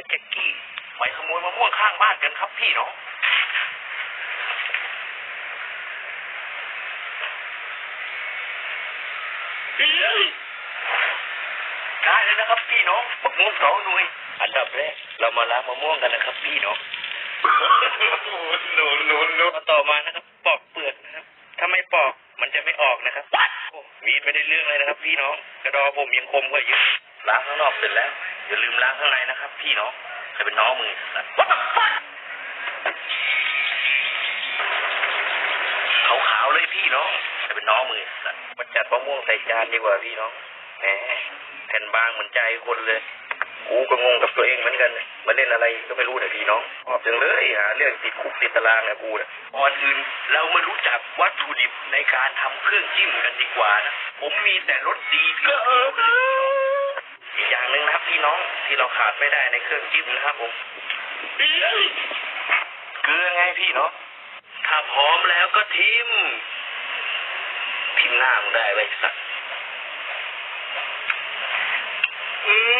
ายแจ็กกี้ไปขโมยมะม่วงข้างบ้านกันครับพี่น้องได้เลยนะครับพี่น้องมะม่วงสองหน่วย อันดับแรกเรามาล้างมะม่วงกันนะครับพี่น้องโนโนโนต่อมานะครับปอกเปลือกนะครับถ้าไม่ปอกมันจะไม่ออกนะครับโอ้มีดไม่ได้เรื่องเลยนะครับ พี่น้องกระดอผมยังคมกว่าเยอะล้างข้างนอกเสร็จแล้ว อย่าลืมล้างข้างในนะครับ พี่น้องใครเป็นน้องมือนะขาวๆเลยพี่น้องใครเป็นน้องมือนะมาจัดมะม่วงใส่จานดีกว่าพี่น้องแหมแผ่นบางเหมือนใจคนเลยกูก็งงกับตัวเองเหมือนกัน มาเล่นอะไรก็ไม่รู้เนี่ยพี่น้องชอบจังเลยหาเรื่องติดคุกติดตารางเนี่ยกูเนี่ยก่อนอื่นเรามารู้จักวัตถุดิบในการทำเครื่องจิ้มกันดีกว่านะ ผมมีแต่รสดีก็เออ ที่เราขาดไม่ได้ในเครื่องจิ้มนะครับผมเกลือไงพี่เนาะถ้าพร้อมแล้วก็ทิมทิมหน้ามึงได้ไว้สักอืม